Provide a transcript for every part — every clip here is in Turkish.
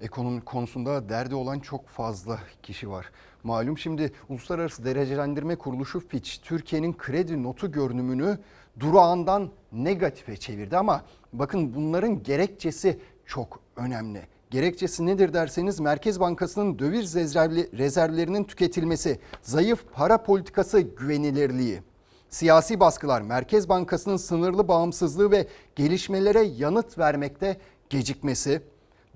Ekonomi konusunda derdi olan çok fazla kişi var. Malum şimdi Uluslararası Derecelendirme Kuruluşu Fitch Türkiye'nin kredi notu görünümünü durağından negatife çevirdi ama bakın bunların gerekçesi çok önemli. Gerekçesi nedir derseniz Merkez Bankası'nın döviz rezervlerinin tüketilmesi, zayıf para politikası güvenilirliği. Siyasi baskılar Merkez Bankası'nın sınırlı bağımsızlığı ve gelişmelere yanıt vermekte gecikmesi,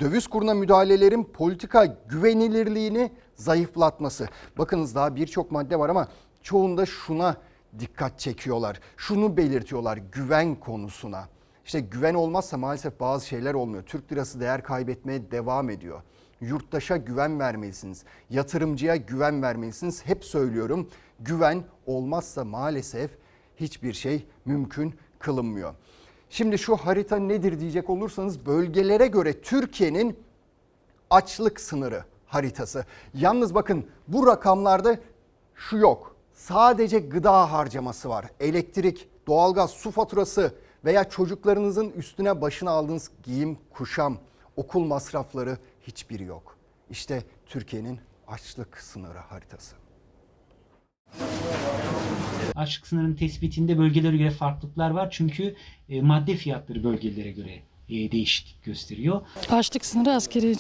döviz kuruna müdahalelerin politika güvenilirliğini zayıflatması. Bakınız daha birçok madde var ama çoğunda şuna dikkat çekiyorlar. Şunu belirtiyorlar güven konusuna. İşte güven olmazsa maalesef bazı şeyler olmuyor. Türk lirası değer kaybetmeye devam ediyor. Yurttaşa güven vermelisiniz. Yatırımcıya güven vermelisiniz. Hep söylüyorum. Güven olmazsa maalesef hiçbir şey mümkün kılınmıyor. Şimdi şu harita nedir diyecek olursanız bölgelere göre Türkiye'nin açlık sınırı haritası. Yalnız bakın bu rakamlarda şu yok. Sadece gıda harcaması var. Elektrik, doğalgaz, su faturası veya çocuklarınızın üstüne başına aldığınız giyim, kuşam, okul masrafları hiçbiri yok. İşte Türkiye'nin açlık sınırı haritası. Açlık sınırının tespitinde bölgelere göre farklılıklar var. Çünkü e, madde fiyatları bölgelere göre e, değişiklik gösteriyor. Açlık sınırı askeri.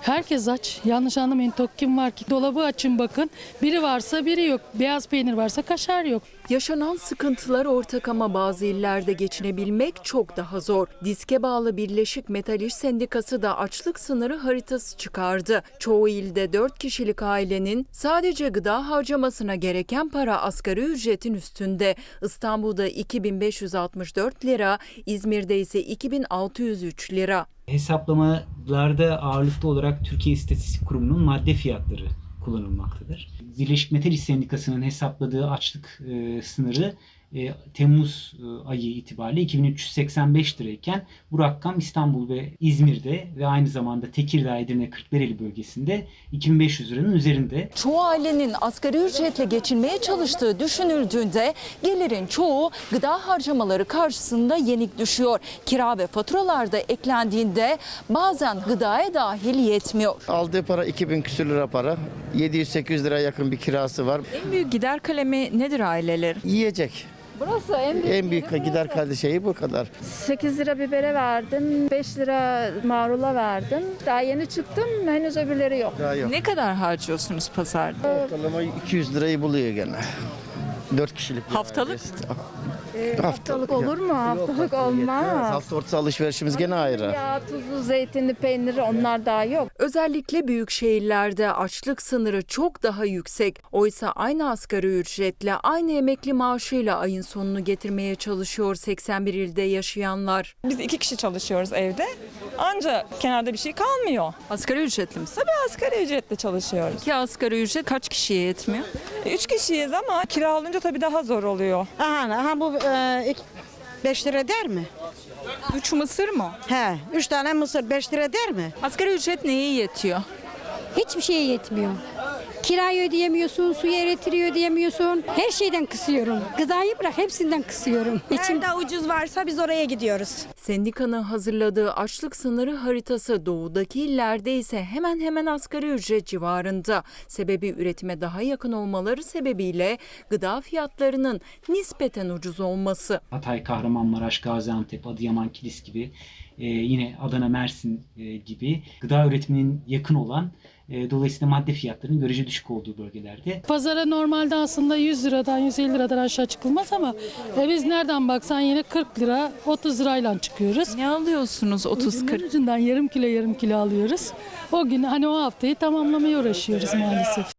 Herkes aç. Yanlış anlamayın tok kim var ki? Dolabı açın bakın. Biri varsa biri yok. Beyaz peynir varsa kaşar yok. Yaşanan sıkıntılar ortak ama bazı illerde geçinebilmek çok daha zor. Diske bağlı Birleşik Metal İş Sendikası da açlık sınırı haritası çıkardı. Çoğu ilde 4 kişilik ailenin sadece gıda harcamasına gereken para asgari ücretin üstünde. İstanbul'da 2564 lira, İzmir'de ise 2603 lira. Hesaplamalarda ağırlıklı olarak Türkiye İstatistik Kurumu'nun madde fiyatları kullanılmaktadır. Birleşik Metal İş Sendikası'nın hesapladığı açlık e, sınırı e, Temmuz e, ayı itibariyle 2385 lirayken bu rakam İstanbul ve İzmir'de ve aynı zamanda Tekirdağ, Edirne, Kırklareli bölgesinde 2500 liranın üzerinde. Çoğu ailenin asgari ücretle geçinmeye çalıştığı düşünüldüğünde gelirin çoğu gıda harcamaları karşısında yenik düşüyor. Kira ve faturalar da eklendiğinde bazen gıdaya dahil yetmiyor. Aldığı para 2000 küsür lira para. 700-800 lira yakın bir kirası var. En büyük gider kalemi nedir aileler? Yiyecek. Burası en büyük. En büyük gider kaldı şeyi bu kadar. 8 lira bibere verdim, 5 lira marula verdim. Daha yeni çıktım, henüz öbürleri yok. Daha yok. Ne kadar harcıyorsunuz pazarda? Ortalama 200 lirayı buluyor gene. 4 kişilik. Haftalık? ailesi. Ee, Haftalık olur mu? Haftalık Yetmez. olmaz. Hafta ortası alışverişimiz gene ayrı. Ya tuzlu, zeytinli, peyniri onlar daha yok. Özellikle büyük şehirlerde açlık sınırı çok daha yüksek. Oysa aynı asgari ücretle, aynı emekli maaşıyla ayın sonunu getirmeye çalışıyor 81 ilde yaşayanlar. Biz iki kişi çalışıyoruz evde. Anca kenarda bir şey kalmıyor. Asgari ücretli misin? Tabii asgari ücretle çalışıyoruz. Ki asgari ücret kaç kişiye yetmiyor? Üç kişiyiz ama kira olunca tabii daha zor oluyor. Aha, aha bu 5 lira der mi? Üç mısır mı? He, 3 tane mısır 5 lira der mi? Asgari ücret neye yetiyor? Hiçbir şeye yetmiyor. Kirayı ödeyemiyorsun, suyu elektriği ödeyemiyorsun. Her şeyden kısıyorum. Gıdayı bırak hepsinden kısıyorum. İçim Nerede ucuz varsa biz oraya gidiyoruz. Sendikanın hazırladığı açlık sınırı haritası doğudaki illerde ise hemen hemen asgari ücret civarında. Sebebi üretime daha yakın olmaları sebebiyle gıda fiyatlarının nispeten ucuz olması. Hatay, Kahramanmaraş, Gaziantep, Adıyaman, Kilis gibi e, yine Adana, Mersin e, gibi gıda üretiminin yakın olan dolayısıyla madde fiyatlarının görece düşük olduğu bölgelerde Pazara normalde aslında 100 liradan 150 liradan aşağı çıkılmaz ama e, biz nereden baksan yine 40 lira 30 lirayla çıkıyoruz. Ne alıyorsunuz 30-40? Ucundan yarım kilo yarım kilo alıyoruz. O gün hani o haftayı tamamlamaya uğraşıyoruz maalesef.